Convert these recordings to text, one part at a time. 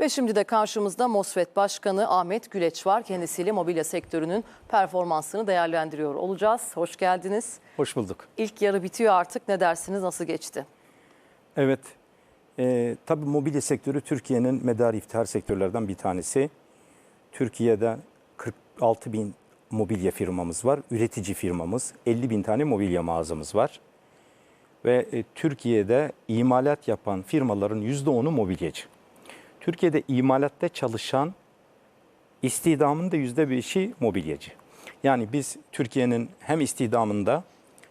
Ve şimdi de karşımızda MOSFET Başkanı Ahmet Güleç var. Kendisiyle mobilya sektörünün performansını değerlendiriyor olacağız. Hoş geldiniz. Hoş bulduk. İlk yarı bitiyor artık. Ne dersiniz? Nasıl geçti? Evet, e, tabii mobilya sektörü Türkiye'nin medar iftihar sektörlerden bir tanesi. Türkiye'de 46 bin mobilya firmamız var, üretici firmamız, 50 bin tane mobilya mağazamız var. Ve e, Türkiye'de imalat yapan firmaların %10'u mobilyacı. Türkiye'de imalatta çalışan istihdamın da %5'i mobilyacı. Yani biz Türkiye'nin hem istihdamında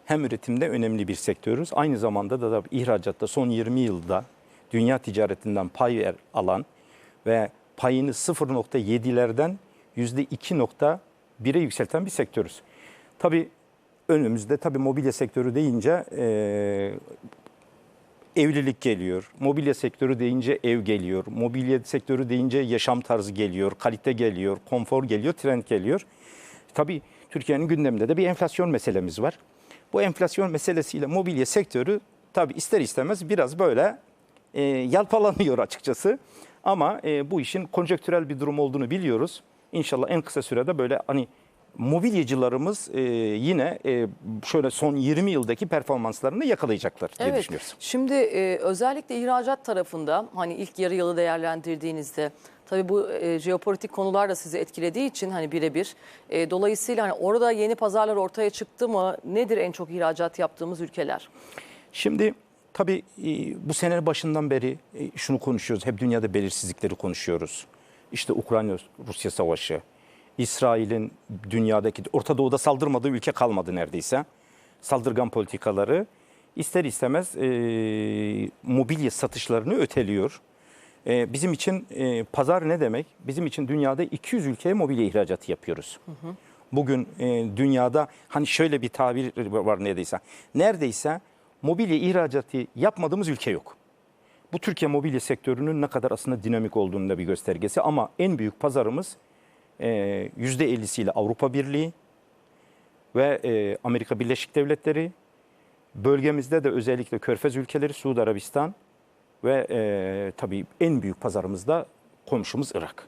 hem üretimde önemli bir sektörüz. Aynı zamanda da, da ihracatta son 20 yılda dünya ticaretinden pay alan ve payını 0.7'lerden %2.1'e yükselten bir sektörüz. Tabii önümüzde tabii mobilya sektörü deyince eee, evlilik geliyor. Mobilya sektörü deyince ev geliyor. Mobilya sektörü deyince yaşam tarzı geliyor, kalite geliyor, konfor geliyor, trend geliyor. Tabii Türkiye'nin gündeminde de bir enflasyon meselemiz var. Bu enflasyon meselesiyle mobilya sektörü tabii ister istemez biraz böyle e, yalpalanıyor açıkçası. Ama e, bu işin konjektürel bir durum olduğunu biliyoruz. İnşallah en kısa sürede böyle hani mobilyacılarımız e, yine e, şöyle son 20 yıldaki performanslarını yakalayacaklar diye düşünüyoruz. Şimdi e, özellikle ihracat tarafında hani ilk yarı yılı değerlendirdiğinizde tabii bu e, jeopolitik konular da sizi etkilediği için hani birebir e, dolayısıyla hani orada yeni pazarlar ortaya çıktı mı? Nedir en çok ihracat yaptığımız ülkeler? Şimdi tabii e, bu senenin başından beri e, şunu konuşuyoruz. Hep dünyada belirsizlikleri konuşuyoruz. İşte Ukrayna-Rusya savaşı, İsrail'in dünyadaki, Orta Doğu'da saldırmadığı ülke kalmadı neredeyse. Saldırgan politikaları ister istemez e, mobilya satışlarını öteliyor. E, bizim için e, pazar ne demek? Bizim için dünyada 200 ülkeye mobilya ihracatı yapıyoruz. Bugün e, dünyada hani şöyle bir tabir var neredeyse. Neredeyse mobilya ihracatı yapmadığımız ülke yok. Bu Türkiye mobilya sektörünün ne kadar aslında dinamik olduğunun da bir göstergesi ama en büyük pazarımız %50'siyle Avrupa Birliği ve e, Amerika Birleşik Devletleri. Bölgemizde de özellikle Körfez ülkeleri, Suudi Arabistan ve e, tabii en büyük pazarımız da komşumuz Irak.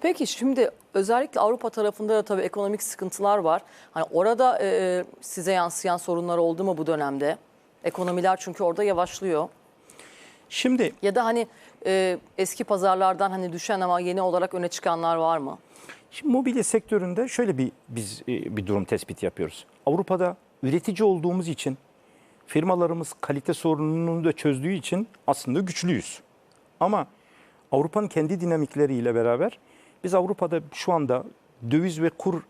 Peki şimdi özellikle Avrupa tarafında da tabii ekonomik sıkıntılar var. Hani orada e, size yansıyan sorunlar oldu mu bu dönemde? Ekonomiler çünkü orada yavaşlıyor. Şimdi Ya da hani e, eski pazarlardan hani düşen ama yeni olarak öne çıkanlar var mı? Şimdi mobilya sektöründe şöyle bir biz e, bir durum tespit yapıyoruz. Avrupa'da üretici olduğumuz için firmalarımız kalite sorununu da çözdüğü için aslında güçlüyüz. Ama Avrupa'nın kendi dinamikleriyle beraber biz Avrupa'da şu anda döviz ve kur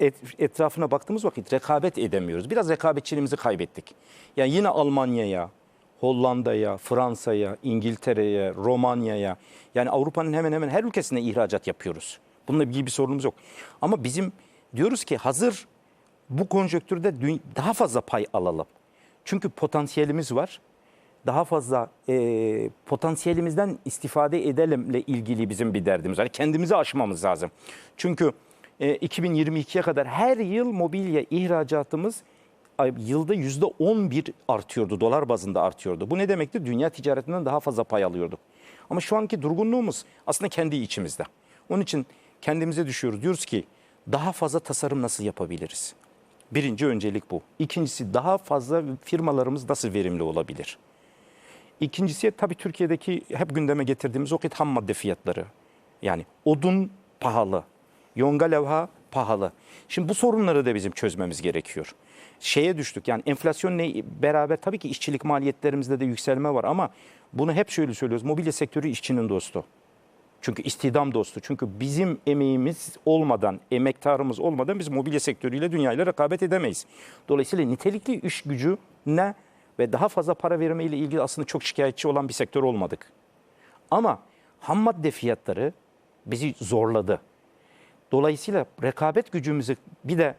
et- etrafına baktığımız vakit rekabet edemiyoruz. Biraz rekabetçiliğimizi kaybettik. Yani yine Almanya'ya, Hollanda'ya, Fransa'ya, İngiltere'ye, Romanya'ya yani Avrupa'nın hemen hemen her ülkesine ihracat yapıyoruz. Bununla ilgili bir sorunumuz yok. Ama bizim diyoruz ki hazır bu konjonktürde dü- daha fazla pay alalım. Çünkü potansiyelimiz var. Daha fazla e, potansiyelimizden istifade edelimle ilgili bizim bir derdimiz var. Kendimizi aşmamız lazım. Çünkü e, 2022'ye kadar her yıl mobilya ihracatımız yılda yüzde 11 artıyordu. Dolar bazında artıyordu. Bu ne demekti? Dünya ticaretinden daha fazla pay alıyorduk. Ama şu anki durgunluğumuz aslında kendi içimizde. Onun için kendimize düşüyoruz. Diyoruz ki daha fazla tasarım nasıl yapabiliriz? Birinci öncelik bu. İkincisi daha fazla firmalarımız nasıl verimli olabilir? İkincisi tabii Türkiye'deki hep gündeme getirdiğimiz vakit ham madde fiyatları. Yani odun pahalı, yonga levha pahalı. Şimdi bu sorunları da bizim çözmemiz gerekiyor. Şeye düştük yani enflasyonla beraber tabii ki işçilik maliyetlerimizde de yükselme var ama bunu hep şöyle söylüyoruz. Mobilya sektörü işçinin dostu. Çünkü istihdam dostu. Çünkü bizim emeğimiz olmadan, emektarımız olmadan biz mobilya sektörüyle dünyayla rekabet edemeyiz. Dolayısıyla nitelikli iş gücüne ve daha fazla para vermeyle ilgili aslında çok şikayetçi olan bir sektör olmadık. Ama ham madde fiyatları bizi zorladı. Dolayısıyla rekabet gücümüzü bir de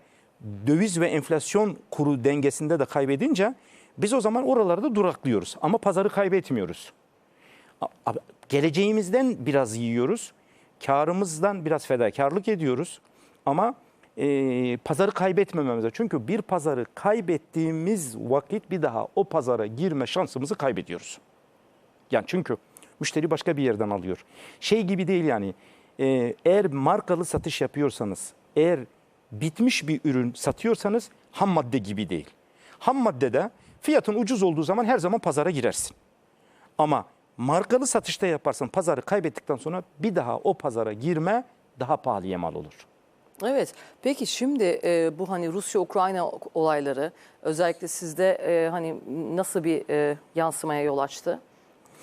döviz ve enflasyon kuru dengesinde de kaybedince biz o zaman oralarda duraklıyoruz. Ama pazarı kaybetmiyoruz. Geleceğimizden biraz yiyoruz. Karımızdan biraz fedakarlık ediyoruz. Ama e, pazarı kaybetmememiz lazım. Çünkü bir pazarı kaybettiğimiz vakit bir daha o pazara girme şansımızı kaybediyoruz. Yani çünkü Müşteri başka bir yerden alıyor. Şey gibi değil yani. e, eğer markalı satış yapıyorsanız, eğer bitmiş bir ürün satıyorsanız ham madde gibi değil. Ham maddede fiyatın ucuz olduğu zaman her zaman pazara girersin. Ama markalı satışta yaparsan pazarı kaybettikten sonra bir daha o pazara girme daha pahalıya mal olur. Evet. Peki şimdi e, bu hani Rusya-Ukrayna olayları özellikle sizde e, hani nasıl bir e, yansımaya yol açtı?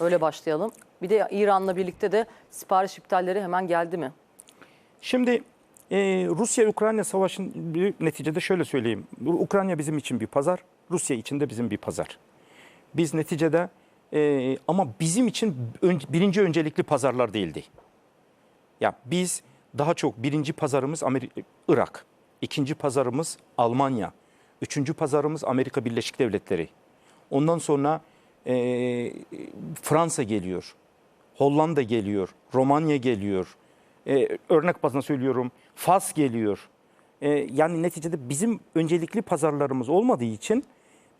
Öyle başlayalım. Bir de İran'la birlikte de sipariş iptalleri hemen geldi mi? Şimdi e, Rusya-Ukrayna savaşın bir neticede şöyle söyleyeyim. Ukrayna bizim için bir pazar, Rusya için de bizim bir pazar. Biz neticede e, ama bizim için birinci öncelikli pazarlar değildi. Ya biz daha çok birinci pazarımız Amerika, Irak, ikinci pazarımız Almanya, üçüncü pazarımız Amerika Birleşik Devletleri. Ondan sonra e, Fransa geliyor, Hollanda geliyor, Romanya geliyor. E, örnek bazında söylüyorum, Fas geliyor. E, yani neticede bizim öncelikli pazarlarımız olmadığı için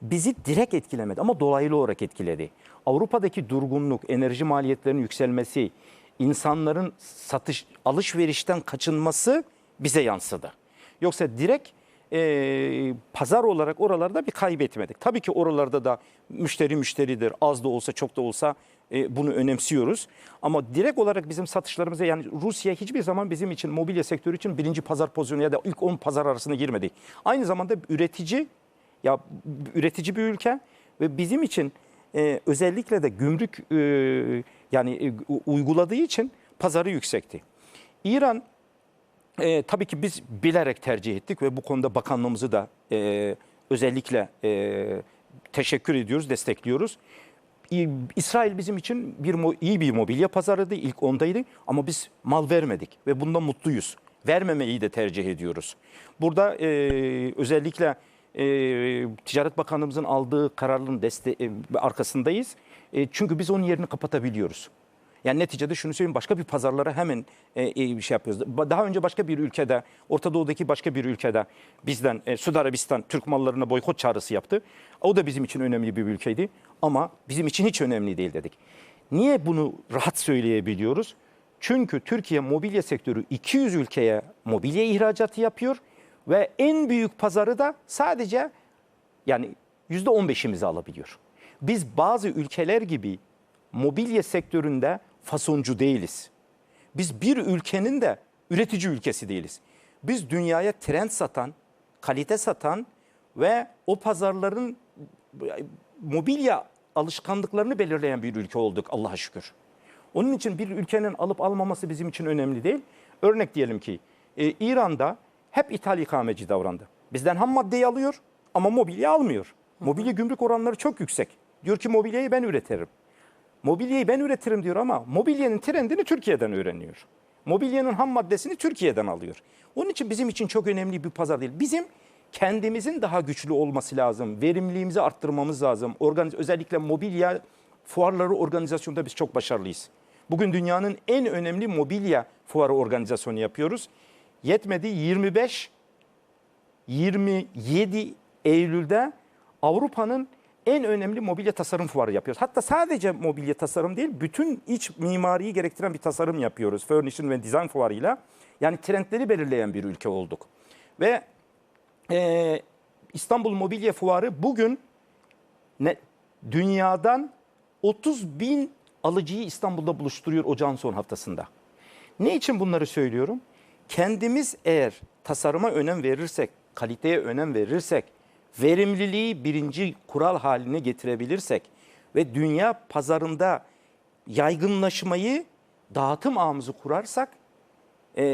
bizi direkt etkilemedi ama dolaylı olarak etkiledi. Avrupa'daki durgunluk, enerji maliyetlerinin yükselmesi, insanların satış alışverişten kaçınması bize yansıdı. Yoksa direkt e, pazar olarak oralarda bir kaybetmedik. Tabii ki oralarda da müşteri müşteridir. Az da olsa çok da olsa e, bunu önemsiyoruz. Ama direkt olarak bizim satışlarımıza yani Rusya hiçbir zaman bizim için mobilya sektörü için birinci pazar pozisyonu ya da ilk 10 pazar arasına girmedi. Aynı zamanda üretici ya üretici bir ülke ve bizim için e, özellikle de gümrük e, yani e, uyguladığı için pazarı yüksekti. İran e, tabii ki biz bilerek tercih ettik ve bu konuda bakanlığımızı da e, özellikle e, teşekkür ediyoruz, destekliyoruz. İsrail bizim için bir iyi bir mobilya pazarıydı, ilk ondaydı ama biz mal vermedik ve bundan mutluyuz. Vermemeyi de tercih ediyoruz. Burada e, özellikle e, Ticaret Bakanlığımızın aldığı kararın deste e, arkasındayız. E, çünkü biz onun yerini kapatabiliyoruz. Yani neticede şunu söyleyeyim başka bir pazarlara hemen e, e, bir şey yapıyoruz. Daha önce başka bir ülkede, Orta Doğu'daki başka bir ülkede bizden e, Suudi Arabistan Türk mallarına boykot çağrısı yaptı. O da bizim için önemli bir ülkeydi ama bizim için hiç önemli değil dedik. Niye bunu rahat söyleyebiliyoruz? Çünkü Türkiye mobilya sektörü 200 ülkeye mobilya ihracatı yapıyor ve en büyük pazarı da sadece yani %15'imizi alabiliyor. Biz bazı ülkeler gibi mobilya sektöründe fasoncu değiliz. Biz bir ülkenin de üretici ülkesi değiliz. Biz dünyaya trend satan, kalite satan ve o pazarların mobilya alışkanlıklarını belirleyen bir ülke olduk Allah'a şükür. Onun için bir ülkenin alıp almaması bizim için önemli değil. Örnek diyelim ki e, İran'da hep ithal ikameci davrandı. Bizden ham maddeyi alıyor ama mobilya almıyor. Mobilya gümrük oranları çok yüksek. Diyor ki mobilyayı ben üretirim. Mobilyayı ben üretirim diyor ama mobilyanın trendini Türkiye'den öğreniyor. Mobilyanın ham maddesini Türkiye'den alıyor. Onun için bizim için çok önemli bir pazar değil. Bizim kendimizin daha güçlü olması lazım. Verimliliğimizi arttırmamız lazım. Organiz özellikle mobilya fuarları organizasyonunda biz çok başarılıyız. Bugün dünyanın en önemli mobilya fuarı organizasyonu yapıyoruz. Yetmedi 25 27 Eylül'de Avrupa'nın en önemli mobilya tasarım fuarı yapıyoruz. Hatta sadece mobilya tasarım değil, bütün iç mimariyi gerektiren bir tasarım yapıyoruz. Furnishing ve Design fuarıyla. Yani trendleri belirleyen bir ülke olduk. Ve e, İstanbul Mobilya Fuarı bugün ne, dünyadan 30 bin alıcıyı İstanbul'da buluşturuyor ocağın son haftasında. Ne için bunları söylüyorum? Kendimiz eğer tasarıma önem verirsek, kaliteye önem verirsek, verimliliği birinci kural haline getirebilirsek ve dünya pazarında yaygınlaşmayı dağıtım ağımızı kurarsak e,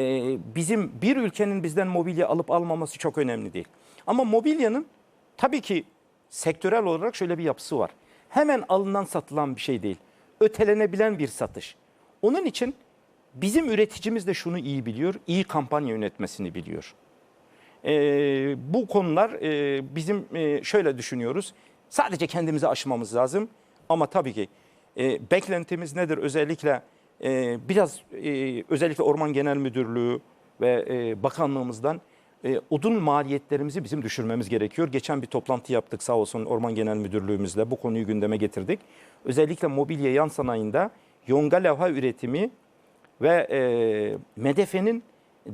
bizim bir ülkenin bizden mobilya alıp almaması çok önemli değil. Ama mobilyanın tabii ki sektörel olarak şöyle bir yapısı var. Hemen alınan satılan bir şey değil. Ötelenebilen bir satış. Onun için bizim üreticimiz de şunu iyi biliyor, iyi kampanya yönetmesini biliyor. E, bu konular e, bizim e, şöyle düşünüyoruz. Sadece kendimizi aşmamız lazım. Ama tabii ki e, beklentimiz nedir? Özellikle biraz özellikle Orman Genel Müdürlüğü ve bakanlığımızdan odun maliyetlerimizi bizim düşürmemiz gerekiyor. Geçen bir toplantı yaptık sağ olsun Orman Genel Müdürlüğümüzle bu konuyu gündeme getirdik. Özellikle mobilya yan sanayinde yonga levha üretimi ve e, medefenin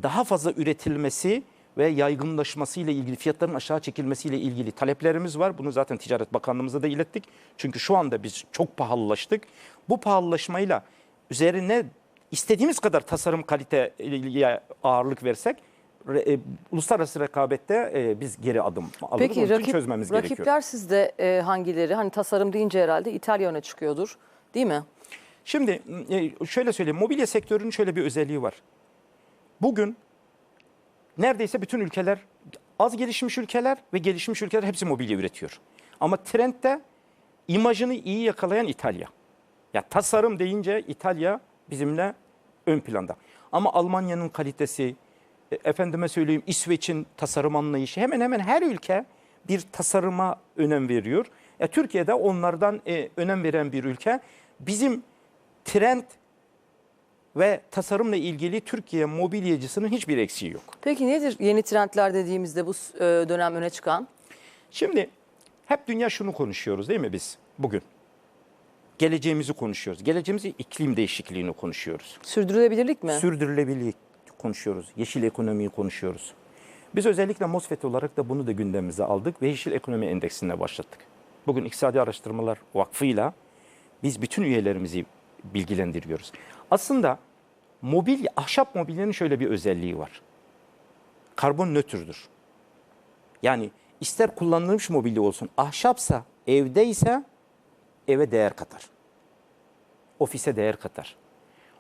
daha fazla üretilmesi ve yaygınlaşması ile ilgili fiyatların aşağı çekilmesiyle ilgili taleplerimiz var. Bunu zaten Ticaret Bakanlığımıza da ilettik. Çünkü şu anda biz çok pahalılaştık. Bu pahalılaşmayla üzerine istediğimiz kadar tasarım kaliteye ağırlık versek e, uluslararası rekabette e, biz geri adım alırız. Peki Onun için rakip, çözmemiz gerekiyor. rakipler sizde e, hangileri? Hani tasarım deyince herhalde İtalya öne çıkıyordur değil mi? Şimdi e, şöyle söyleyeyim. Mobilya sektörünün şöyle bir özelliği var. Bugün neredeyse bütün ülkeler, az gelişmiş ülkeler ve gelişmiş ülkeler hepsi mobilya üretiyor. Ama trendde imajını iyi yakalayan İtalya. Ya tasarım deyince İtalya bizimle ön planda. Ama Almanya'nın kalitesi, e, efendime söyleyeyim İsveç'in tasarım anlayışı hemen hemen her ülke bir tasarıma önem veriyor. Ya Türkiye'de onlardan e, önem veren bir ülke. Bizim trend ve tasarımla ilgili Türkiye mobilyacısının hiçbir eksiği yok. Peki nedir yeni trendler dediğimizde bu e, dönem öne çıkan? Şimdi hep dünya şunu konuşuyoruz değil mi biz bugün? Geleceğimizi konuşuyoruz. Geleceğimizi iklim değişikliğini konuşuyoruz. Sürdürülebilirlik mi? Sürdürülebilirlik konuşuyoruz. Yeşil ekonomiyi konuşuyoruz. Biz özellikle MOSFET olarak da bunu da gündemimize aldık ve Yeşil Ekonomi Endeksine başlattık. Bugün İktisadi Araştırmalar Vakfı'yla biz bütün üyelerimizi bilgilendiriyoruz. Aslında mobilya, ahşap mobilyanın şöyle bir özelliği var. Karbon nötrdür. Yani ister kullanılmış mobilya olsun, ahşapsa, evdeyse eve değer katar. Ofise değer katar.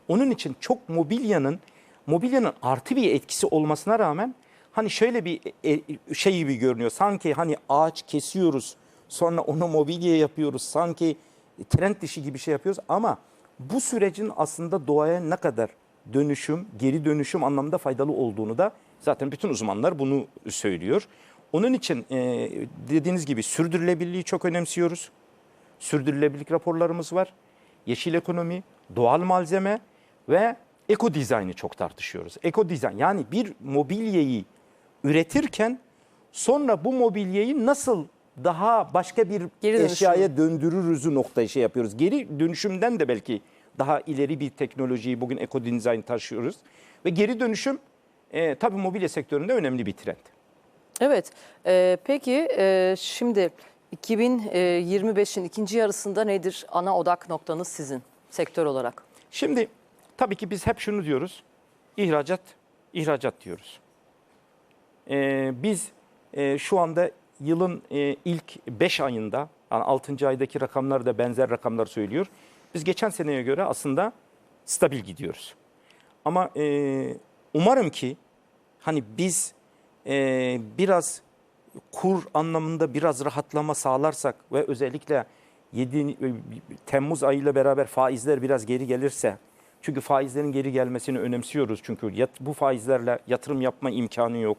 Onun için çok mobilyanın mobilyanın artı bir etkisi olmasına rağmen hani şöyle bir e, e, şey gibi görünüyor. Sanki hani ağaç kesiyoruz sonra onu mobilya yapıyoruz. Sanki trend dışı gibi şey yapıyoruz ama bu sürecin aslında doğaya ne kadar dönüşüm, geri dönüşüm anlamda faydalı olduğunu da zaten bütün uzmanlar bunu söylüyor. Onun için e, dediğiniz gibi sürdürülebilirliği çok önemsiyoruz sürdürülebilirlik raporlarımız var. Yeşil ekonomi, doğal malzeme ve eko dizaynı çok tartışıyoruz. Eko dizayn yani bir mobilyayı üretirken sonra bu mobilyayı nasıl daha başka bir Geri dönüşüm. eşyaya döndürürüzü noktaya şey yapıyoruz. Geri dönüşümden de belki daha ileri bir teknolojiyi bugün eko dizayn taşıyoruz. Ve geri dönüşüm e, tabii mobilya sektöründe önemli bir trend. Evet. e, peki e, şimdi 2025'in ikinci yarısında nedir ana odak noktanız sizin sektör olarak? Şimdi tabii ki biz hep şunu diyoruz. İhracat, ihracat diyoruz. Ee, biz e, şu anda yılın e, ilk 5 ayında, yani 6. aydaki rakamlar da benzer rakamlar söylüyor. Biz geçen seneye göre aslında stabil gidiyoruz. Ama e, umarım ki hani biz e, biraz kur anlamında biraz rahatlama sağlarsak ve özellikle 7 Temmuz ayıyla beraber faizler biraz geri gelirse çünkü faizlerin geri gelmesini önemsiyoruz çünkü yat- bu faizlerle yatırım yapma imkanı yok.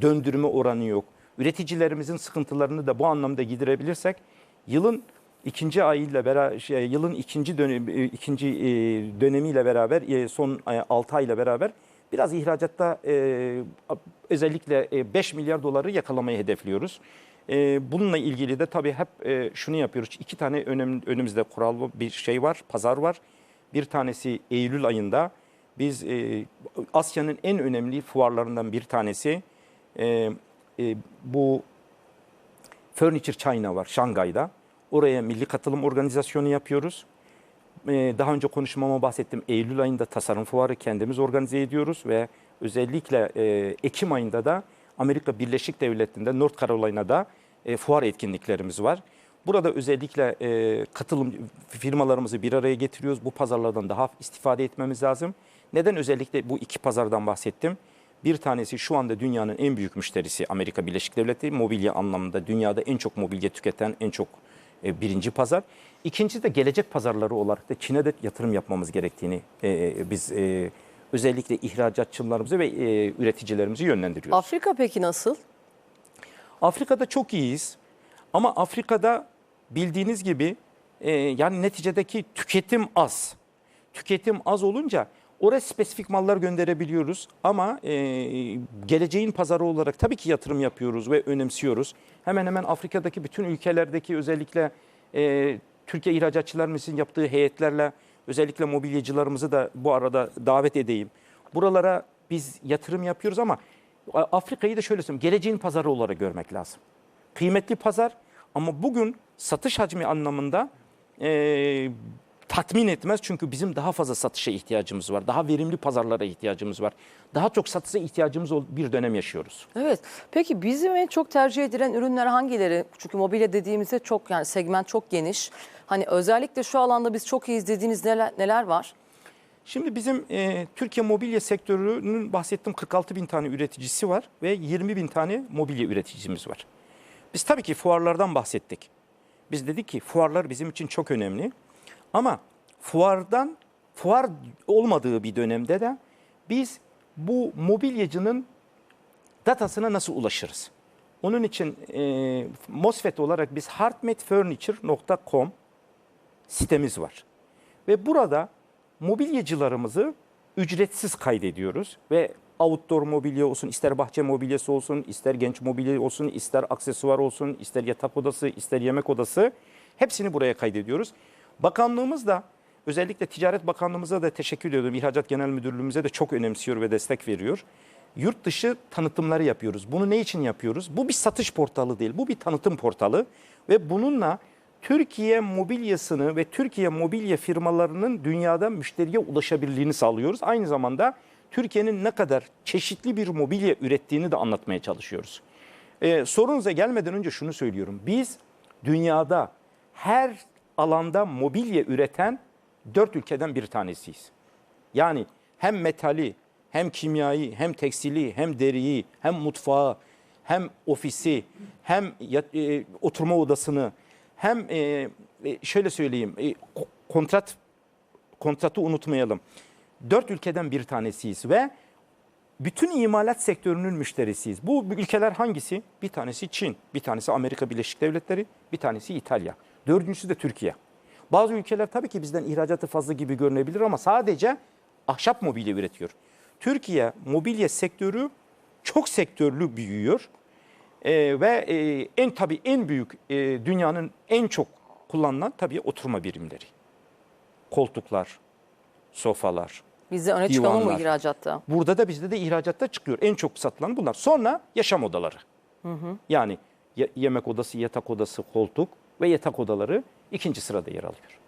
Döndürme oranı yok. Üreticilerimizin sıkıntılarını da bu anlamda giderebilirsek yılın ikinci ayıyla beraber şey, yılın ikinci dönem e, ikinci e, dönemiyle beraber e, son 6 ayla beraber biraz ihracatta e, özellikle e, 5 milyar doları yakalamayı hedefliyoruz. E, bununla ilgili de tabii hep e, şunu yapıyoruz. İki tane önem, önümüzde kural bir şey var, pazar var. Bir tanesi Eylül ayında biz e, Asya'nın en önemli fuarlarından bir tanesi e, e, bu Furniture China var Şangay'da. Oraya milli katılım organizasyonu yapıyoruz. Ee, daha önce konuşmama bahsettim. Eylül ayında tasarım fuarı kendimiz organize ediyoruz ve özellikle e, Ekim ayında da Amerika Birleşik Devletleri'nde North Carolina'da e, fuar etkinliklerimiz var. Burada özellikle e, katılım firmalarımızı bir araya getiriyoruz. Bu pazarlardan daha istifade etmemiz lazım. Neden özellikle bu iki pazardan bahsettim? Bir tanesi şu anda dünyanın en büyük müşterisi Amerika Birleşik Devletleri. Mobilya anlamında dünyada en çok mobilya tüketen en çok e, birinci pazar. İkincisi de gelecek pazarları olarak da Çin'e de yatırım yapmamız gerektiğini e, biz e, özellikle ihracatçılarımızı ve e, üreticilerimizi yönlendiriyoruz. Afrika peki nasıl? Afrika'da çok iyiyiz ama Afrika'da bildiğiniz gibi e, yani neticedeki tüketim az. Tüketim az olunca oraya spesifik mallar gönderebiliyoruz ama e, geleceğin pazarı olarak tabii ki yatırım yapıyoruz ve önemsiyoruz. Hemen hemen Afrika'daki bütün ülkelerdeki özellikle e, Türkiye İhracatçılarımızın yaptığı heyetlerle Özellikle mobilyacılarımızı da bu arada davet edeyim. Buralara biz yatırım yapıyoruz ama Afrika'yı da şöyle söyleyeyim. Geleceğin pazarı olarak görmek lazım. Kıymetli pazar ama bugün satış hacmi anlamında e, tatmin etmez. Çünkü bizim daha fazla satışa ihtiyacımız var. Daha verimli pazarlara ihtiyacımız var. Daha çok satışa ihtiyacımız ol- bir dönem yaşıyoruz. Evet. Peki bizim en çok tercih edilen ürünler hangileri? Çünkü mobilya dediğimizde çok yani segment çok geniş. Hani özellikle şu alanda biz çok iyiyiz dediğiniz neler, neler var? Şimdi bizim e, Türkiye mobilya sektörünün bahsettiğim 46 bin tane üreticisi var ve 20 bin tane mobilya üreticimiz var. Biz tabii ki fuarlardan bahsettik. Biz dedik ki fuarlar bizim için çok önemli. Ama fuardan, fuar olmadığı bir dönemde de biz bu mobilyacının datasına nasıl ulaşırız? Onun için e, MOSFET olarak biz heartmatefurniture.com sitemiz var. Ve burada mobilyacılarımızı ücretsiz kaydediyoruz ve outdoor mobilya olsun, ister bahçe mobilyası olsun, ister genç mobilya olsun, ister aksesuar olsun, ister yatak odası, ister yemek odası hepsini buraya kaydediyoruz. Bakanlığımız da özellikle Ticaret Bakanlığımıza da teşekkür ediyorum. İhracat Genel Müdürlüğümüze de çok önemsiyor ve destek veriyor. Yurt dışı tanıtımları yapıyoruz. Bunu ne için yapıyoruz? Bu bir satış portalı değil, bu bir tanıtım portalı ve bununla Türkiye mobilyasını ve Türkiye mobilya firmalarının dünyada müşteriye ulaşabilirliğini sağlıyoruz. Aynı zamanda Türkiye'nin ne kadar çeşitli bir mobilya ürettiğini de anlatmaya çalışıyoruz. Ee, sorunuza gelmeden önce şunu söylüyorum. Biz dünyada her alanda mobilya üreten dört ülkeden bir tanesiyiz. Yani hem metali, hem kimyayı, hem tekstili, hem deriyi, hem mutfağı, hem ofisi, hem e, oturma odasını, hem e, e, şöyle söyleyeyim, e, ko- kontrat kontratı unutmayalım. Dört ülkeden bir tanesiyiz ve bütün imalat sektörünün müşterisiyiz. Bu ülkeler hangisi? Bir tanesi Çin, bir tanesi Amerika Birleşik Devletleri, bir tanesi İtalya. Dördüncüsü de Türkiye. Bazı ülkeler tabii ki bizden ihracatı fazla gibi görünebilir ama sadece ahşap mobilya üretiyor. Türkiye mobilya sektörü çok sektörlü büyüyor. Ee, ve e, en tabii en büyük e, dünyanın en çok kullanılan tabii oturma birimleri. Koltuklar, sofalar, Bizde öne mu Divanlar. ihracatta? Burada da bizde de ihracatta çıkıyor. En çok satılan bunlar. Sonra yaşam odaları. Yani ye- yemek odası, yatak odası, koltuk ve yatak odaları ikinci sırada yer alıyor.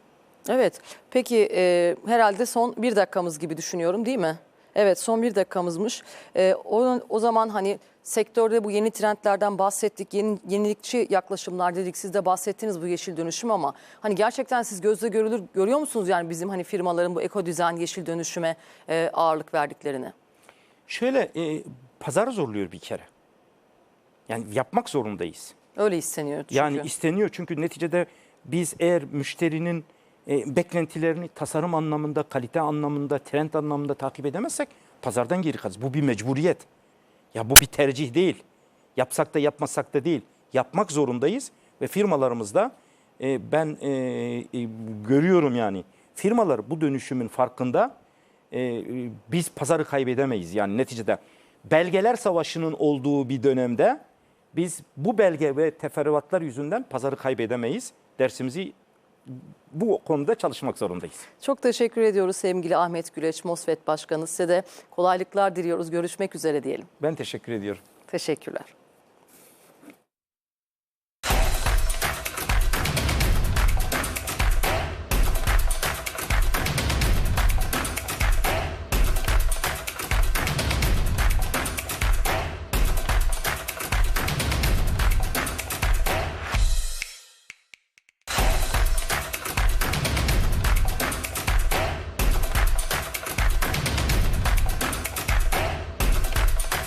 Evet. Peki e, herhalde son bir dakikamız gibi düşünüyorum değil mi? Evet son bir dakikamızmış. E, o, o zaman hani sektörde bu yeni trendlerden bahsettik. Yeni, yenilikçi yaklaşımlar dedik. Siz de bahsettiniz bu yeşil dönüşüm ama hani gerçekten siz gözle görülür görüyor musunuz yani bizim hani firmaların bu eko dizayn yeşil dönüşüme e, ağırlık verdiklerini? Şöyle e, pazar zorluyor bir kere. Yani yapmak zorundayız. Öyle isteniyor çünkü. Yani isteniyor çünkü neticede biz eğer müşterinin e, beklentilerini tasarım anlamında, kalite anlamında, trend anlamında takip edemezsek pazardan geri kalırız. Bu bir mecburiyet. Ya bu bir tercih değil. Yapsak da yapmasak da değil. Yapmak zorundayız ve firmalarımızda e, ben e, e, görüyorum yani firmalar bu dönüşümün farkında. E, biz pazarı kaybedemeyiz. Yani neticede belgeler savaşının olduğu bir dönemde biz bu belge ve teferruatlar yüzünden pazarı kaybedemeyiz. Dersimizi bu konuda çalışmak zorundayız. Çok teşekkür ediyoruz sevgili Ahmet Güleç, MOSFET Başkanı. Size de kolaylıklar diliyoruz. Görüşmek üzere diyelim. Ben teşekkür ediyorum. Teşekkürler.